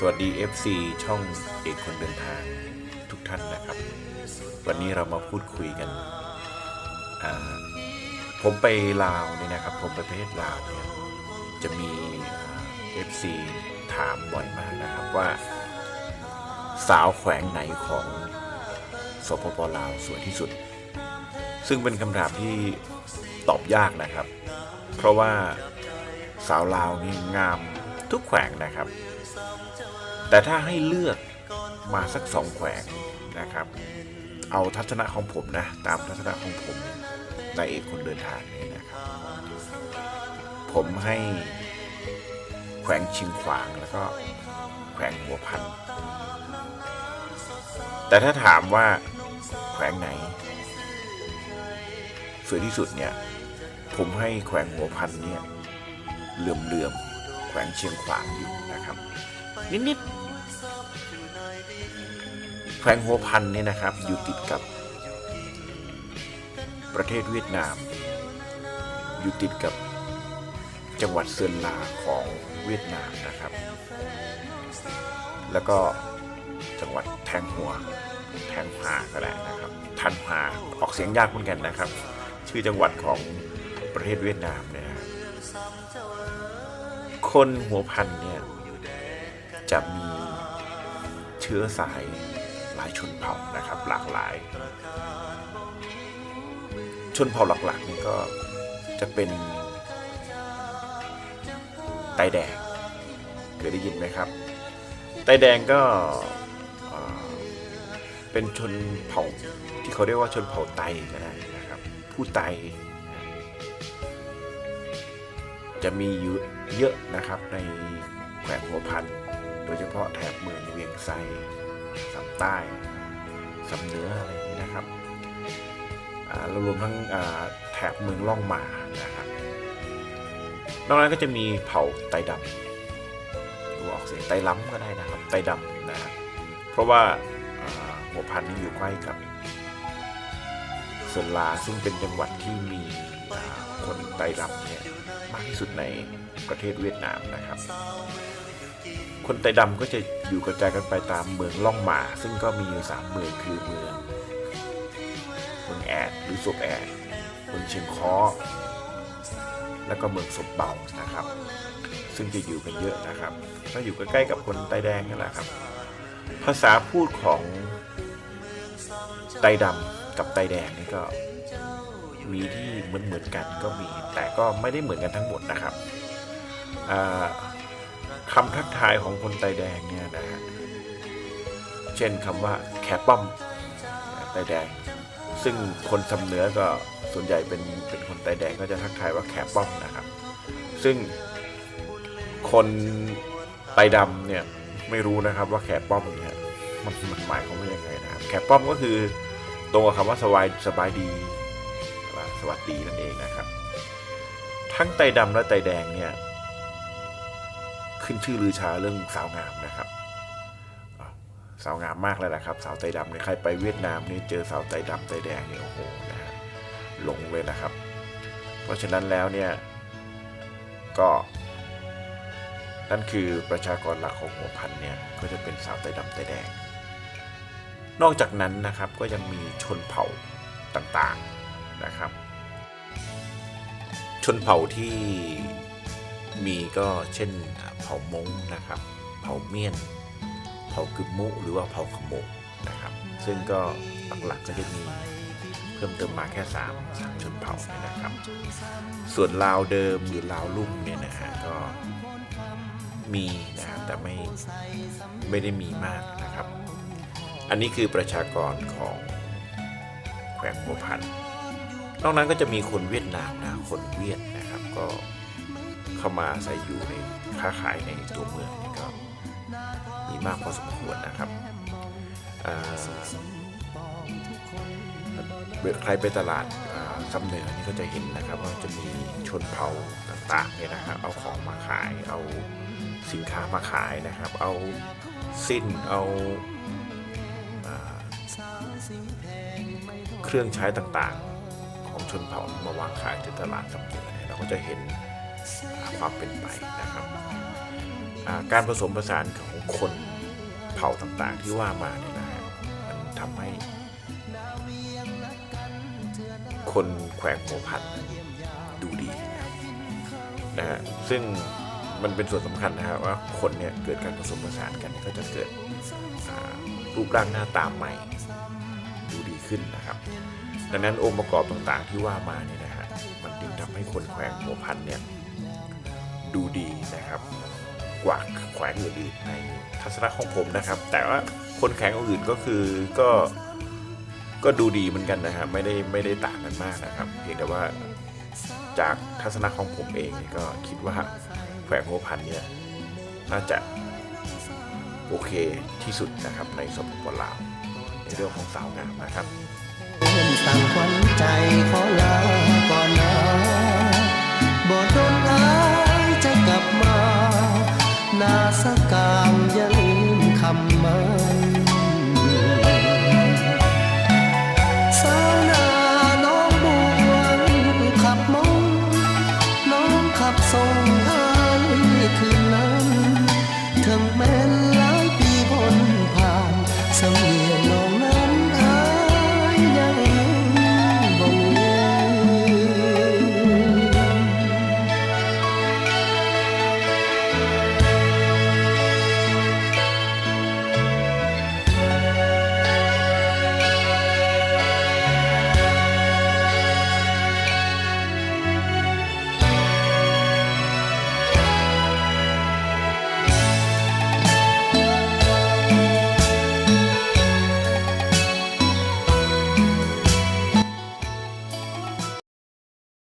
สวัสดี FC ช่องเอกคนเดินทางทุกท่านนะครับ วันนี้เรามาพูดคุยกัน ผมไปลาวเนี่ยนะครับ ผมไปประเทศลาวเนี่ยจะมีเอฟซีถามบ่อยมากนะครับว่า สาวแขวงไหนของสปปลาวสวยที่สุด ซึ่งเป็นคำถามที่ตอบยากนะครับ เพราะว่าสาวลาวนี่งามทุกแขวงนะครับ แต่ถ้าให้เลือกมาสักสองแขวงนะครับ เอาทัศนะของผมนะ ตามทัศนะของผมในเอกคนเดินทางนี่นะครับ ผมให้แขวงชิงขวางแล้วก็แขวงหัวพัน แต่ถ้าถามว่าแขวงไหนสวยที่สุดเนี่ย ผมให้แขวงหัวพันเนี่ยเหลื่อมเหลื่อมๆแขวงเชียงขวางอยู่นะครับ นิดๆแขวงหัวพันเนี่ยนะครับ อยู่ติดกับประเทศเวียดนาม อยู่ติดกับจังหวัดเซินลาของเวียดนามนะครับ แล้วก็จังหวัดแทงหัว แทงพาก็ได้นะครับ ทันพาออกเสียงยากเหมือนกันนะครับ ชื่อจังหวัดของประเทศเวียดนามเนี่ยนะคนหัวพันเนี่ย จะมีเชื้อสายหลายชนเผ่านะครับหลากหลาย ชนเผ่าหลักๆนี่ก็จะเป็นไตแดงเคยได้ยินไหมครับไตแดงก็เป็นชนเผ่าที่เขาเรียกว่าชนเผ่าไตก็ได้นะครับผู้ไต จะมีเยอะนะครับในแขวงหัวพันธ์ โดยเฉพาะแถบเมืองเวียงไซสำใต้สำเหนืออะไรอย่างนี้นะครับอ่ารวมทั้งแถบเมืองล่องมานะครับนอกนั้นก็จะมีเผ่าไตดำดูออกเสียงไตล้ำก็ได้นะครับ ไตดำนะครับเพราะว่าอ่าหัวพันนี่อยู่ใกล้กับเซนลาซึ่งเป็นจังหวัดที่มีคนไตดำเนี่ยมากที่สุดในประเทศเวียดนามนะครับ คนไตดำก็จะอยู่กระจายกันไปตามเมืองล่องหมา ซึ่งก็มีอยู่สามเมืองคือเมืองเมืองแอดหรือศพแอดเมืองเชียงคอแล้วก็เมืองศพเบานะครับ ซึ่งจะอยู่กันเยอะนะครับก็อยู่ใกล้ๆกับคนไตแดงนั่นแหละครับ ภาษาพูดของไตดำกับไตแดงนี่ก็มีที่เหมือนเหมือนๆกันก็มี แต่ก็ไม่ได้เหมือนกันทั้งหมดนะครับอ่า คำทักทายของคนไตแดงเนี่ยนะฮะเช่นคำว่าแคป้อมไตแดง ซึ่งคนสำเหนือก็ส่วนใหญ่เป็นเป็นคนไตแดงก็จะทักทายว่าแคป้อมนะครับ ซึ่งคนไตดำเนี่ยไม่รู้นะครับว่าแคป้อมเนี่ยมันมันหมายความว่ายังไงนะครับแคป้อมก็คือตรงกับคำว่าสบายสบายดีสวัสดีนั่นเองนะครับ ทั้งไตดำและไตแดงเนี่ย ขึ้นชื่อลือชาเรื่องสาวงามนะครับสาวงามมากเลยนะครับ สาวไตดำเนี่ยใครไปเวียดนามนี่เจอสาวไตดำไตแดงเนี่ยโอ้โหนะฮะหลงเลยนะครับ เพราะฉะนั้นแล้วเนี่ยก็นั่นคือประชากรหลักของหัวพันเนี่ยก็จะเป็นสาวไตดำไตแดง นอกจากนั้นนะครับก็ยังมีชนเผ่าต่างๆนะครับ ชนเผ่าที่ มีก็เช่นเผ่ามงนะครับ เผ่าเมียน เผ่ากึมมุหรือว่าเผ่าขโมกนะครับ ซึ่งก็หลักๆก็จะมีเพิ่มเติมมาแค่3ามสามชนเผ่าเนี่ยนะครับ ส่วนลาวเดิมหรือลาวลุ่มเนี่ยนะฮะก็มีนะครับแต่ไม่ไม่ได้มีมากนะครับ อันนี้คือประชากรของแขวงหัวพันนอกนั้นก็จะมีคนเวียดนามนะคนเวียดนะครับก็ เข้ามาอาศัยอยู่ในค้าขายในตัวเมืองนี่ก็มีมากพอสมควรนะครับอ่าใครไปตลาดอ่าสำเหนือนี่ก็จะเห็นนะครับว่าจะมีชนเผ่าต่างๆเนี่ยนะครับเอาของมาขายเอาสินค้ามาขายนะครับ เอาสิ้นเอาอาเครื่องใช้ต่างๆ ของชนเผ่ามาวางขายที่ตลาดสำเหนือนเราก็จะเห็น ความเป็นไปนะครับการผสมผสานของคนเผ่าต่างๆที่ว่ามาเนี่ยนะฮะมันทำให้คนแขวงหัวพันดูดีนะครับนะฮะซึ่งมันเป็นส่วนสำคัญนะครับว่าคนเนี่ยเกิดการผสมผสานกันก็จะเกิดรูปร่างหน้าตาใหม่ดูดีขึ้นนะครับ ดังนั้นองค์ประกอบต่างๆที่ว่ามาเนี่ยนะฮะมันจึงทำให้คนแขวงหัวพันเนี่ย ดูดีนะครับ กว่าแขวงอื่นๆในทัศนะของผมนะครับ แต่ว่าคนแขวงอื่นก็คือก็ก็ดูดีเหมือนกันนะครับ ไม่ได้ไม่ได้ต่างกันมากนะครับ เพียงแต่ว่าจากทัศนะของผมเองก็คิดว่าแขวงหัวพันเนี่ยน่าจะโอเคที่สุดนะครับในสปปลาวในเรื่องของสาวงามนะครับสั่งขวัญใจขอลา